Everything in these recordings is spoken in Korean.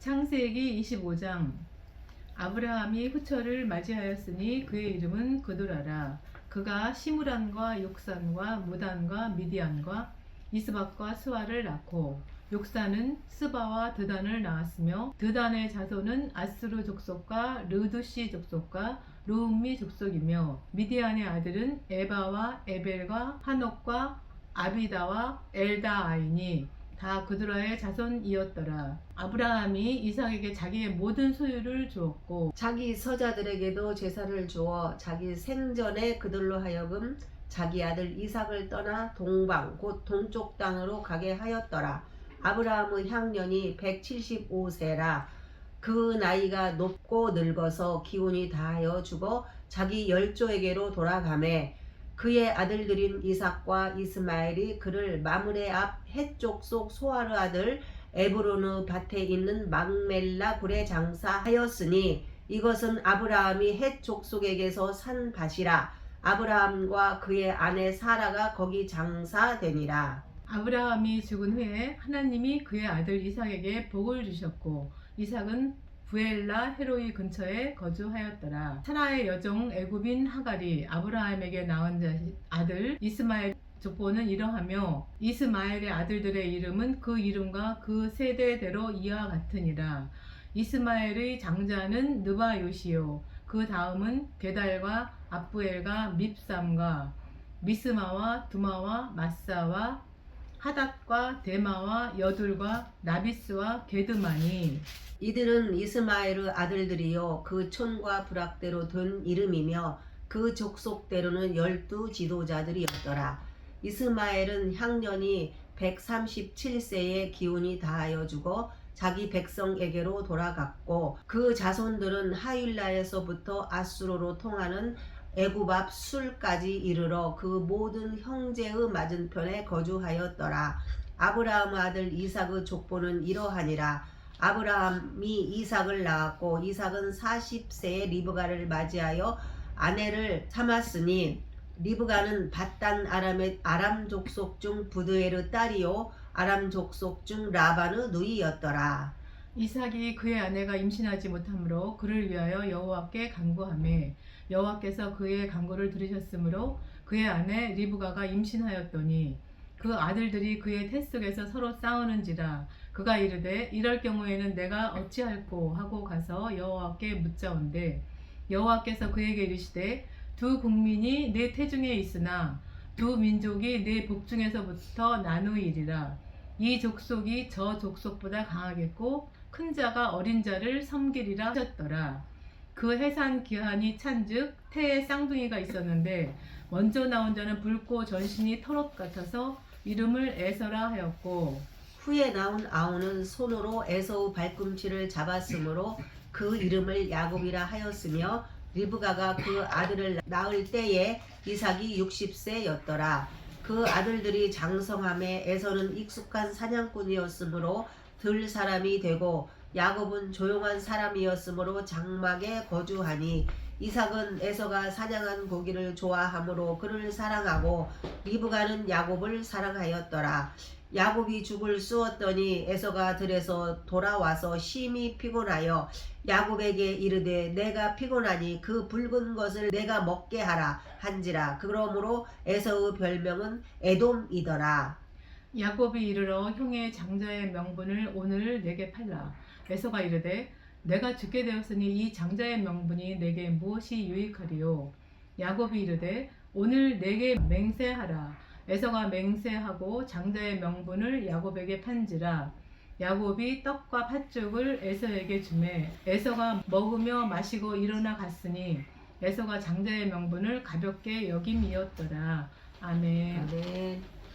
창세기 25장. 아브라함이 후처를 맞이하였으니 그의 이름은 그도라라. 그가 시무란과 욕산과 무단과 미디안과 이스박과 수아를 낳고 욕산은 스바와 드단을 낳았으며 드단의 자손은 아스루 족속과 르두시 족속과 루음미 족속이며 미디안의 아들은 에바와 에벨과 한옥과 아비다와 엘다아이니 다 그드라의 자손이었더라. 아브라함이 이삭에게 자기의 모든 소유를 주었고 자기 서자들에게도 제사를 주어 자기 생전에 그들로 하여금 자기 아들 이삭을 떠나 동방 곧 동쪽 땅으로 가게 하였더라. 아브라함의 향년이 175세라 그 나이가 높고 늙어서 기운이 다하여 죽어 자기 열조에게로 돌아가매 그의 아들들인 이삭과 이스마엘이 그를 마므레 앞 해쪽 속 소아르 아들 에브로느 밭에 있는 막멜라 굴에 장사하였으니 이것은 아브라함이 헷 족속에게서 산 밭이라. 아브라함과 그의 아내 사라가 거기 장사되니라. 아브라함이 죽은 후에 하나님이 그의 아들 이삭에게 복을 주셨고 이삭은 부엘라 헤로이 근처에 거주하였더라. 사라의 여종 애굽인 하갈이 아브라함에게 낳은 자식 아들 이스마엘 족보는 이러하며 이스마엘의 아들들의 이름은 그 이름과 그 세대대로 이와 같으니라. 이스마엘의 장자는 느바요시요 그 다음은 게달과 압부엘과 밉삼과 미스마와 두마와 마사와 하닷과 데마와 여둘과 나비스와 게드마니 이들은 이스마엘의 아들들이요 그 촌과 부락대로 된 이름이며 그 족속대로는 열두 지도자들이었더라. 이스마엘은 향년이 137세의 기운이 다하여 죽어 자기 백성에게로 돌아갔고 그 자손들은 하윌라에서부터 아수로로 통하는 애굽 앞 술까지 이르러 그 모든 형제의 맞은편에 거주하였더라. 아브라함의 아들 이삭의 족보는 이러하니라. 아브라함이 이삭을 낳았고 이삭은 40세에 리브가를 맞이하여 아내를 삼았으니 리브가는 바단 아람의 아람 족속 중 부드에르 딸이요 아람 족속 중 라반의 누이였더라. 이삭이 그의 아내가 임신하지 못하므로 그를 위하여 여호와께 간구하매 여호와께서 그의 간구를 들으셨으므로 그의 아내 리브가가 임신하였더니 그 아들들이 그의 태 속에서 서로 싸우는지라 그가 이르되 이럴 경우에는 내가 어찌할꼬 하고 가서 여호와께 묻자온대. 여호와께서 그에게 이르시되 두 국민이 내 태중에 있으나 두 민족이 내 복중에서부터 나누이리라. 이 족속이 저 족속보다 강하겠고 큰 자가 어린 자를 섬기리라 하셨더라. 그 해산 기한이 찬즉 태에 쌍둥이가 있었는데 먼저 나온 자는 붉고 전신이 털옷 같아서 이름을 에서라 하였고 후에 나온 아우는 손으로 에서의 발꿈치를 잡았으므로 그 이름을 야곱이라 하였으며 리브가가 그 아들을 낳을 때에 이삭이 60세였더라. 그 아들들이 장성함에 에서는 익숙한 사냥꾼이었으므로 들 사람이 되고 야곱은 조용한 사람이었으므로 장막에 거주하니 이삭은 에서가 사냥한 고기를 좋아하므로 그를 사랑하고 리브가는 야곱을 사랑하였더라. 야곱이 죽을 쑤었더니 에서가 들에서 돌아와서 심히 피곤하여 야곱에게 이르되 내가 피곤하니 그 붉은 것을 내가 먹게 하라 한지라 그러므로 에서의 별명은 에돔이더라. 야곱이 이르러 형의 장자의 명분을 오늘 내게 팔라. 에서가 이르되 내가 죽게 되었으니 이 장자의 명분이 내게 무엇이 유익하리요? 야곱이 이르되 오늘 내게 맹세하라. 에서가 맹세하고 장자의 명분을 야곱에게 판지라. 야곱이 떡과 팥죽을 에서에게 주매 에서가 먹으며 마시고 일어나 갔으니 에서가 장자의 명분을 가볍게 여김이었더라. 아멘. 아멘.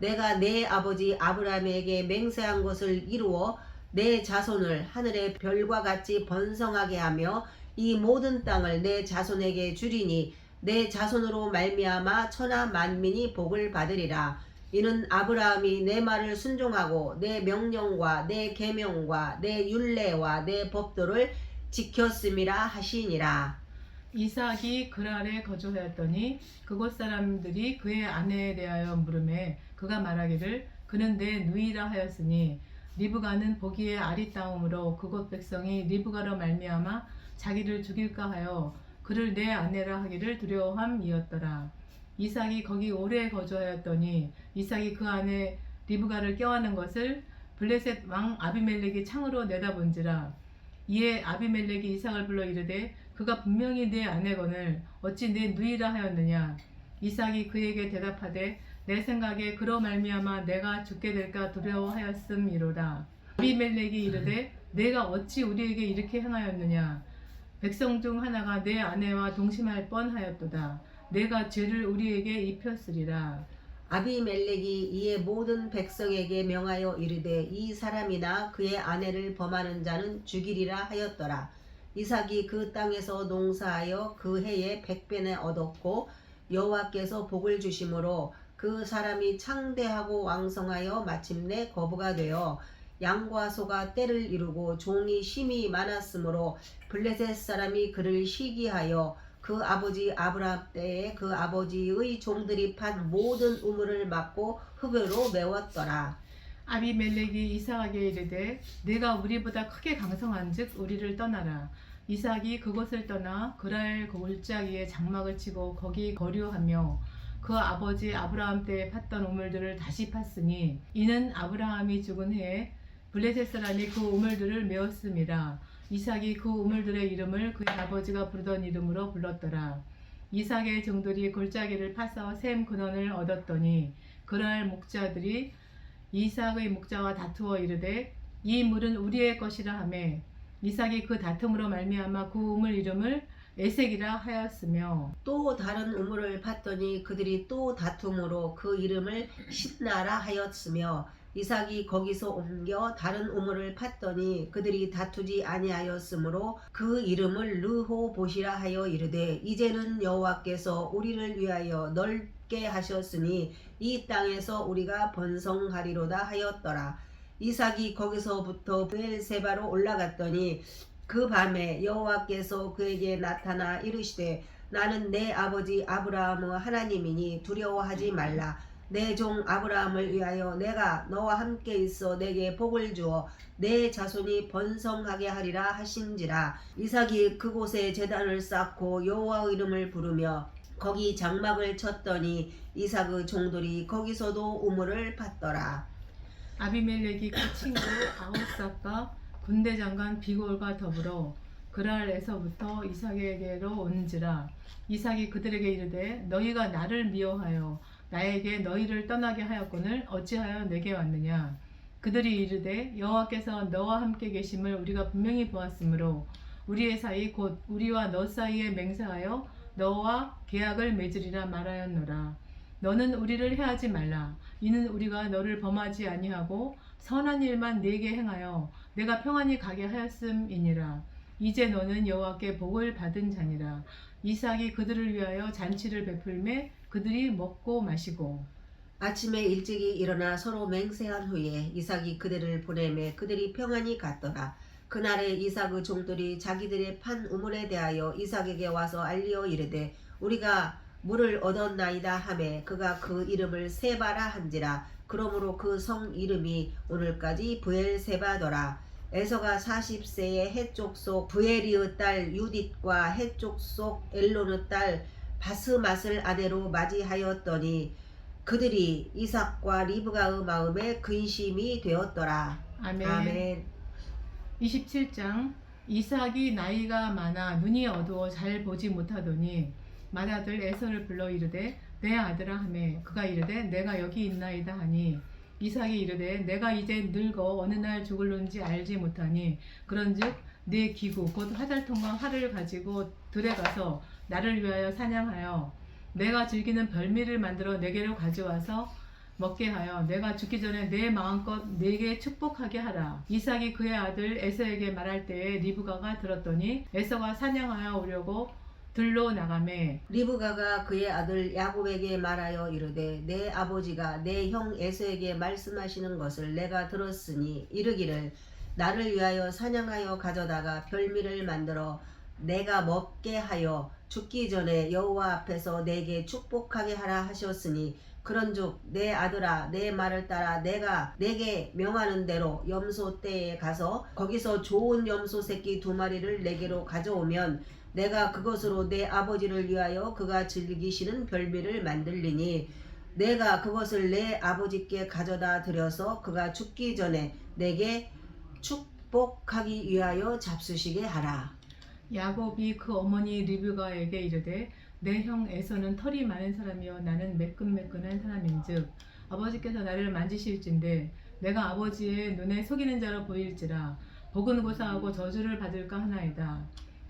내가 내 아버지 아브라함에게 맹세한 것을 이루어 내 자손을 하늘의 별과 같이 번성하게 하며 이 모든 땅을 내 자손에게 주리니 내 자손으로 말미암아 천하 만민이 복을 받으리라. 이는 아브라함이 내 말을 순종하고 내 명령과 내 계명과 내 율례와 내 법도를 지켰음이라 하시니라 이삭이 그랄에 거주하였더니 그곳 사람들이 그의 아내에 대하여 물음에 그가 말하기를 그는 내 누이라 하였으니 리브가는 보기에 아리따움으로 그곳 백성이 리브가로 말미암아 자기를 죽일까 하여 그를 내 아내라 하기를 두려워함이었더라. 이삭이 거기 오래 거주하였더니 이삭이 그 아내 리브가를 껴안은 것을 블레셋 왕 아비멜렉이 창으로 내다본지라 이에 아비멜렉이 이삭을 불러 이르되 그가 분명히 내 아내건을 어찌 내 누이라 하였느냐? 이삭이 그에게 대답하되 내 생각에 그로 말미암아 내가 죽게 될까 두려워하였음이로라 아비멜렉이 이르되 내가 어찌 우리에게 이렇게 행하였느냐? 백성 중 하나가 내 아내와 동심할 뻔하였도다. 내가 죄를 우리에게 입혔으리라. 아비멜렉이 이에 모든 백성에게 명하여 이르되 이 사람이나 그의 아내를 범하는 자는 죽이리라 하였더라. 이삭이 그 땅에서 농사하여 그 해에 백배나 얻었고 여호와께서 복을 주심으로 그 사람이 창대하고 왕성하여 마침내 거부가 되어 양과 소가 때를 이루고 종이 심이 많았으므로 블레셋 사람이 그를 시기하여 그 아버지 아브라함 때에 그 아버지의 종들이 판 모든 우물을 막고 흡으로 메웠더라. 아비멜렉이 이삭에게 이르되 내가 우리보다 크게 강성한즉 우리를 떠나라. 이삭이 그곳을 떠나 그랄 골짜기에 장막을 치고 거기 거류하며 그 아버지 아브라함 때에 팠던 우물들을 다시 팠으니 이는 아브라함이 죽은 해에 블레셋 사람이 그 우물들을 메었음이라 이삭이 그 우물들의 이름을 그의 아버지가 부르던 이름으로 불렀더라. 이삭의 종들이 골짜기를 파서 샘 근원을 얻었더니 그랄 목자들이 이삭의 목자와 다투어 이르되 이 물은 우리의 것이라 하매 이삭이 그 다툼으로 말미암아 그 우물 이름을 에색이라 하였으며 또 다른 우물을 팠더니 그들이 또 다툼으로 그 이름을 신나라 하였으며 이삭이 거기서 옮겨 다른 우물을 팠더니 그들이 다투지 아니하였으므로 그 이름을 르호보시라 하여 이르되 이제는 여호와께서 우리를 위하여 넓게 하셨으니 이 땅에서 우리가 번성하리로다 하였더라. 이삭이 거기서부터 부엘세바로 올라갔더니 그 밤에 여호와께서 그에게 나타나 이르시되 나는 내 아버지 아브라함의 하나님이니 두려워하지 말라. 내 종 아브라함을 위하여 내가 너와 함께 있어 내게 복을 주어 내 자손이 번성하게 하리라 하신지라. 이삭이 그곳에 제단을 쌓고 여호와 이름을 부르며 거기 장막을 쳤더니 이삭의 종들이 거기서도 우물을 팠더라. 아비멜렉이 그 친구 아우삭과 군대 장관 비골과 더불어 그랄에서부터 이삭에게로 온지라. 이삭이 그들에게 이르되 너희가 나를 미워하여 나에게 너희를 떠나게 하였거늘 어찌하여 내게 왔느냐? 그들이 이르되 여호와께서 너와 함께 계심을 우리가 분명히 보았으므로 우리의 사이 곧 우리와 너 사이에 맹세하여 너와 계약을 맺으리라 말하였노라. 너는 우리를 해하지 말라. 이는 우리가 너를 범하지 아니하고 선한 일만 네게 행하여 내가 평안히 가게 하였음이니라. 이제 너는 여호와께 복을 받은 자니라. 이삭이 그들을 위하여 잔치를 베풀매 그들이 먹고 마시고. 아침에 일찍이 일어나 서로 맹세한 후에 이삭이 그들을 보내매 그들이 평안히 갔더라. 그날에 이삭의 종들이 자기들의 판 우물에 대하여 이삭에게 와서 알리어 이르되 우리가 물을 얻었나이다 하매 그가 그 이름을 세바라 한지라 그러므로 그 성 이름이 오늘까지 부엘세바더라. 에서가 40세에 해쪽 속 부에리의 딸 유딧과 해쪽 속 엘론의 딸 바스맛을 아내로 맞이하였더니 그들이 이삭과 리브가의 마음에 근심이 되었더라. 아멘. 아멘. 27장 이삭이 나이가 많아 눈이 어두워 잘 보지 못하더니 맏아들 에서를 불러 이르되 내 아들아 하매 그가 이르되 내가 여기 있나이다 하니 이삭이 이르되 내가 이제 늙어 어느 날 죽을런지 알지 못하니 그런즉 내 기구 곧 화살통과 활을 가지고 들에 가서 나를 위하여 사냥하여 내가 즐기는 별미를 만들어 내게로 가져와서 먹게 하여 내가 죽기 전에 내 마음껏 내게 축복하게 하라. 이삭이 그의 아들 에서에게 말할 때에 리브가가 들었더니 에서가 사냥하여 오려고 들로 나가매 리브가가 그의 아들 야곱에게 말하여 이르되 내 아버지가 내 형 에서에게 말씀하시는 것을 내가 들었으니 이르기를 나를 위하여 사냥하여 가져다가 별미를 만들어 내가 먹게 하여 죽기 전에 여호와 앞에서 내게 축복하게 하라 하셨으니 그런즉 내 아들아 내 말을 따라 내가 내게 명하는 대로 염소 떼에 가서 거기서 좋은 염소 새끼 두 마리를 내게로 가져오면 내가 그것으로 내 아버지를 위하여 그가 즐기시는 별미를 만들리니 내가 그것을 내 아버지께 가져다 드려서 그가 죽기 전에 내게 축복하기 위하여 잡수시게 하라. 야곱이 그 어머니 리브가에게 이르되 내 형 에서는 털이 많은 사람이요 나는 매끈매끈한 사람인즉 아버지께서 나를 만지실진데 내가 아버지의 눈에 속이는 자로 보일지라 복은 고사하고 저주를 받을까 하나이다.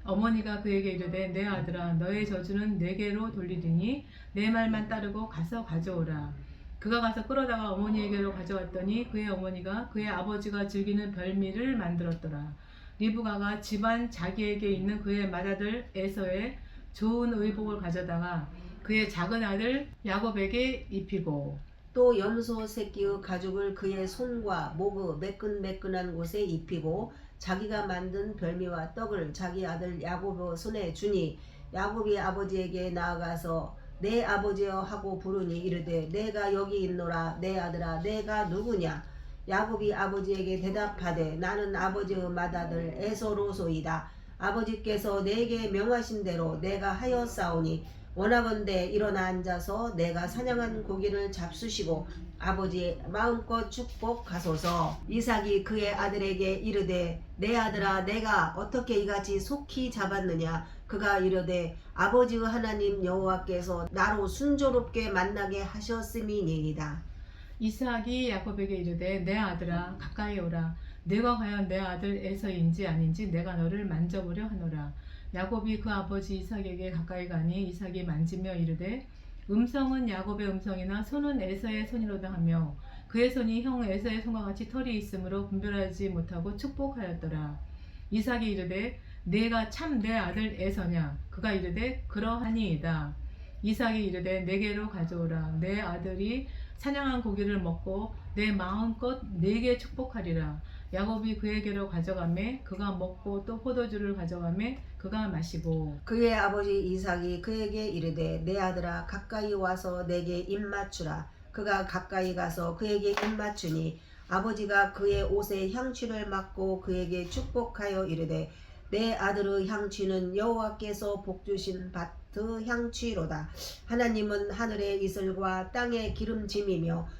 어머니가 그에게 이르되 내 아들아 너의 저주는 내게로 돌리리니 내 말만 따르고 가서 가져오라. 그가 가서 끌어다가 어머니에게로 가져왔더니 그의 어머니가 그의 아버지가 즐기는 별미를 만들었더라. 리브가가 집안 자기에게 있는 그의 맏아들 에서의 좋은 의복을 가져다가 그의 작은 아들 야곱에게 입히고 또 염소 새끼의 가죽을 그의 손과 목의 매끈매끈한 곳에 입히고 자기가 만든 별미와 떡을 자기 아들 야곱의 손에 주니 야곱이 아버지에게 나아가서 내 아버지여 하고 부르니 이르되 내가 여기 있노라. 내 아들아 내가 누구냐? 야곱이 아버지에게 대답하되 나는 아버지의 맏아들 에서로소이다 아버지께서 내게 명하신 대로 내가 하였사오니 원하건대 일어나 앉아서 내가 사냥한 고기를 잡수시고 아버지 마음껏 축복하소서. 이삭이 그의 아들에게 이르되 내 아들아 내가 어떻게 이같이 속히 잡았느냐? 그가 이르되 아버지의 하나님 여호와께서 나로 순조롭게 만나게 하셨음이니이다. 이삭이 야곱에게 이르되 내 아들아 가까이 오라 내가 과연 내 아들 에서인지 아닌지 내가 너를 만져보려 하노라. 야곱이 그 아버지 이삭에게 가까이 가니 이삭이 만지며 이르되 음성은 야곱의 음성이나 손은 에서의 손이로다 하며 그의 손이 형 에서의 손과 같이 털이 있으므로 분별하지 못하고 축복하였더라. 이삭이 이르되 내가 참 내 아들 에서냐? 그가 이르되 그러하니이다. 이삭이 이르되 내게로 가져오라. 내 아들이 사냥한 고기를 먹고 내 마음껏 내게 축복하리라 야곱이 그에게로 가져가매 그가 먹고 또 포도주를 가져가매 그가 마시고 그의 아버지 이삭이 그에게 이르되 내 아들아 가까이 와서 내게 입 맞추라. 그가 가까이 가서 그에게 입 맞추니 아버지가 그의 옷에 향취를 맡고 그에게 축복하여 이르되 내 아들의 향취는 여호와께서 복주신 밭의 향취로다. 하나님은 하늘의 이슬과 땅의 기름짐이며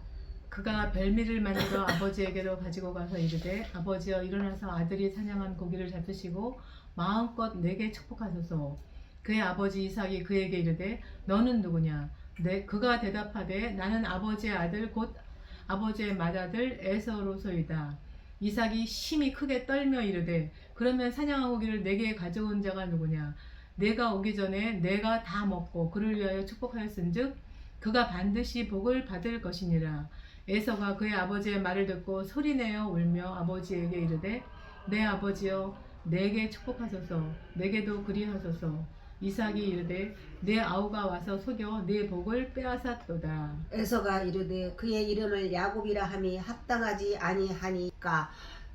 그가 별미를 만들어 아버지에게로 가지고 가서 이르되 아버지여 일어나서 아들이 사냥한 고기를 잡수시고 마음껏 내게 축복하소서. 그의 아버지 이삭이 그에게 이르되 너는 누구냐? 내 그가 대답하되 나는 아버지의 아들 곧 아버지의 맏아들 에서로소이다. 이삭이 심히 크게 떨며 이르되 그러면 사냥한 고기를 내게 가져온 자가 누구냐? 내가 오기 전에 내가 다 먹고 그를 위하여 축복하였은즉 그가 반드시 복을 받을 것이니라 에서가 그의 아버지의 말을 듣고 소리내어 울며 아버지에게 이르되 내 아버지여 내게 축복하소서 내게도 그리하소서. 이삭이 이르되 내 아우가 와서 속여 내 복을 빼앗았도다. 에서가 이르되 그의 이름을 야곱이라 함이 합당하지 아니하니까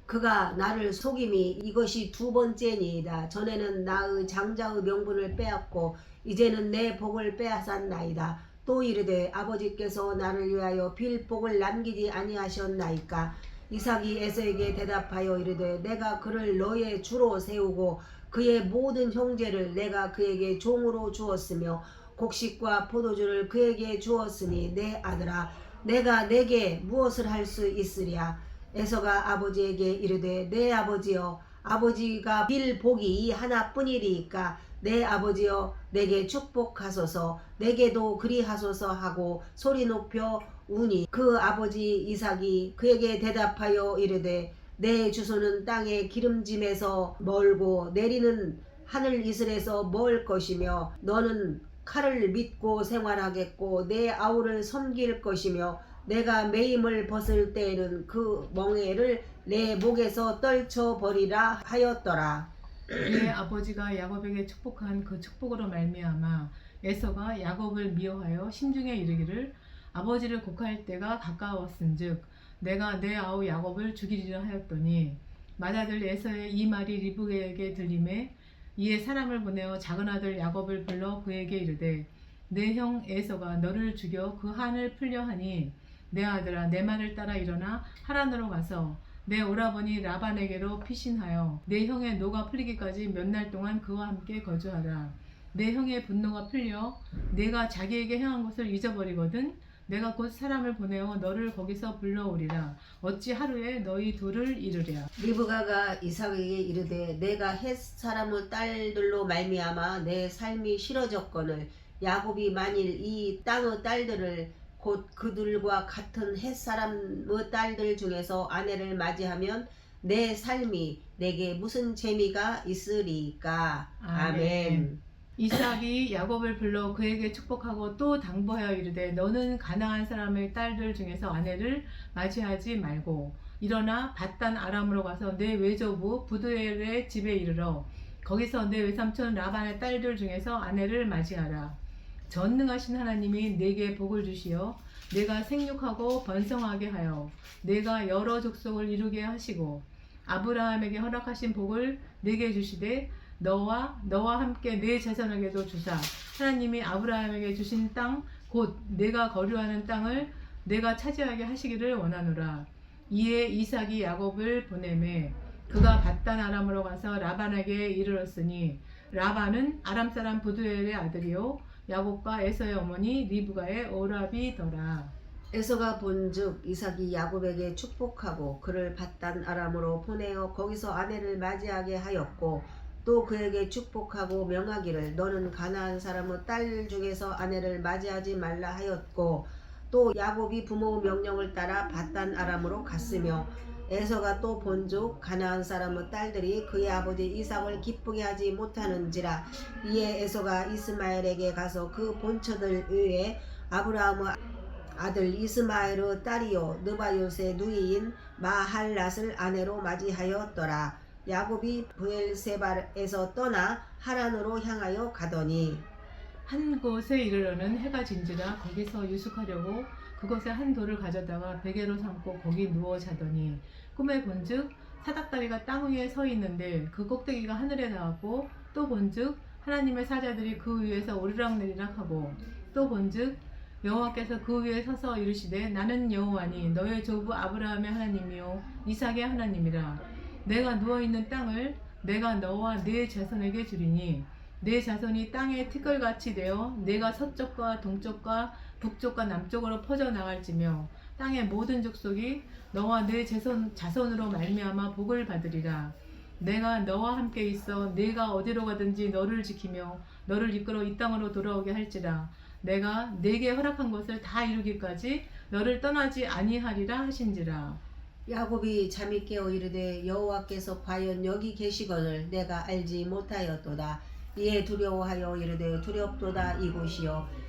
그가 나를 속임이 이것이 두 번째니이다. 전에는 나의 장자의 명분을 빼앗고 이제는 내 복을 빼앗았나이다 또 이르되 아버지께서 나를 위하여 빌 복을 남기지 아니하셨나이까? 이삭이 에서에게 대답하여 이르되 내가 그를 너의 주로 세우고 그의 모든 형제를 내가 그에게 종으로 주었으며 곡식과 포도주를 그에게 주었으니 내 아들아 내가 내게 무엇을 할 수 있으랴? 에서가 아버지에게 이르되 내 아버지여 아버지가 빌 복이 이 하나뿐이리까 내 아버지여 내게 축복하소서 내게도 그리하소서 하고 소리 높여 우니 그 아버지 이삭이 그에게 대답하여 이르되 내 주소는 땅의 기름짐에서 멀고 내리는 하늘 이슬에서 멀 것이며 너는 칼을 믿고 생활하겠고 내 아우를 섬길 것이며 내가 매임을 벗을 때에는 그 멍에를 내 목에서 떨쳐 버리라 하였더라. 그의 아버지가 야곱에게 축복한 그 축복으로 말미암아 에서가 야곱을 미워하여 심중에 이르기를 아버지를 곡할 때가 가까웠은즉 내가 내 아우 야곱을 죽이리라 하였더니 맏아들 에서의 이 말이 리브에게 들림에 이에 사람을 보내어 작은 아들 야곱을 불러 그에게 이르되 내 형 에서가 너를 죽여 그 한을 풀려 하니 내 아들아 내 말을 따라 일어나 하란으로 가서 내 오라버니 라반에게로 피신하여 내 형의 노가 풀리기까지 몇 날 동안 그와 함께 거주하라. 내 형의 분노가 풀려 내가 자기에게 행한 것을 잊어버리거든 내가 곧 사람을 보내어 너를 거기서 불러오리라. 어찌 하루에 너희 둘을 이루랴. 리브가가 이삭에게 이르되 내가 햇 사람의 딸들로 말미암아 내 삶이 싫어졌거늘 야곱이 만일 이 땅의 딸들을 곧 그들과 같은 햇 사람의 딸들 중에서 아내를 맞이하면 내 삶이 내게 무슨 재미가 있으리까 아멘. 아멘. 이삭이 야곱을 불러 그에게 축복하고 또 당부하여 이르되 너는 가나안 사람의 딸들 중에서 아내를 맞이하지 말고 일어나 바단 아람으로 가서 내 외조부 부두엘의 집에 이르러 거기서 내 외삼촌 라반의 딸들 중에서 아내를 맞이하라 전능하신 하나님이 내게 복을 주시어 내가 생육하고 번성하게 하여 내가 여러 족속을 이루게 하시고 아브라함에게 허락하신 복을 내게 주시되 너와 너와 함께 내 자손에게도 주사 하나님이 아브라함에게 주신 땅 곧 내가 거류하는 땅을 내가 차지하게 하시기를 원하노라. 이에 이삭이 야곱을 보내매 그가 바단 아람으로 가서 라반에게 이르렀으니 라반은 아람 사람 부두엘의 아들이요 야곱과 에서의 어머니 리브가의 오라비더라. 에서가 본즉 이삭이 야곱에게 축복하고 그를 바단 아람으로 보내어 거기서 아내를 맞이하게 하였고 또 그에게 축복하고 명하기를 너는 가나안 사람의 딸 중에서 아내를 맞이하지 말라 하였고 또 야곱이 부모 명령을 따라 바단 아람으로 갔으며 에서가 또 본즉 가나안 사람의 딸들이 그의 아버지 이삭을 기쁘게 하지 못하는지라 이에 에서가 이스마엘에게 가서 그 본처들 위에 아브라함의 아들 이스마엘의 딸이요 느바요의 누이인 마할랏을 아내로 맞이하였더라. 야곱이 부엘세발에서 떠나 하란으로 향하여 가더니 한 곳에 이르러는 해가 진지라 거기서 유숙하려고 그곳에 한 돌을 가져다가 베개로 삼고 거기 누워 자더니 꿈에 본즉 사닥다리가 땅 위에 서 있는데 그 꼭대기가 하늘에 닿았고 또 본즉 하나님의 사자들이 그 위에서 오르락내리락 하고 또 본즉 여호와께서 그 위에 서서 이르시되 나는 여호와니 너의 조부 아브라함의 하나님이요 이삭의 하나님이라 내가 누워 있는 땅을 내가 너와 네 자손에게 주리니 내 자손이 땅의 티끌같이 되어 내가 서쪽과 동쪽과 북쪽과 남쪽으로 퍼져 나갈지며 땅의 모든 족속이 너와 내 자손, 자손으로 말미암아 복을 받으리라. 내가 너와 함께 있어 내가 어디로 가든지 너를 지키며 너를 이끌어 이 땅으로 돌아오게 할지라. 내가 내게 허락한 것을 다 이루기까지 너를 떠나지 아니하리라 하신지라. 야곱이 잠이 깨어 이르되 여호와께서 과연 여기 계시거늘 내가 알지 못하였도다. 이에 두려워하여 이르되 두렵도다 이곳이요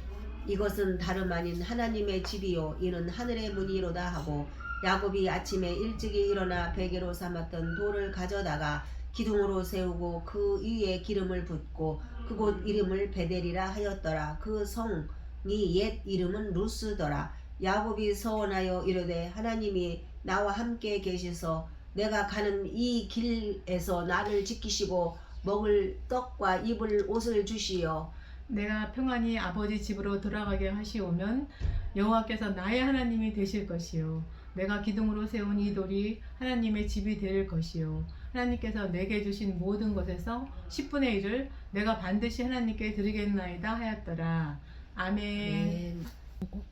이것은 다름 아닌 하나님의 집이요. 이는 하늘의 문이로다 하고 야곱이 아침에 일찍이 일어나 베개로 삼았던 돌을 가져다가 기둥으로 세우고 그 위에 기름을 붓고 그곳 이름을 베델이라 하였더라. 그 성이 옛 이름은 루스더라. 야곱이 서원하여 이르되 하나님이 나와 함께 계셔서 내가 가는 이 길에서 나를 지키시고 먹을 떡과 입을 옷을 주시어 내가 평안히 아버지 집으로 돌아가게 하시오면 여호와께서 나의 하나님이 되실 것이요 내가 기둥으로 세운 이 돌이 하나님의 집이 될 것이요 하나님께서 내게 주신 모든 것에서 10분의 1을 내가 반드시 하나님께 드리겠나이다 하였더라 아멘. 아멘.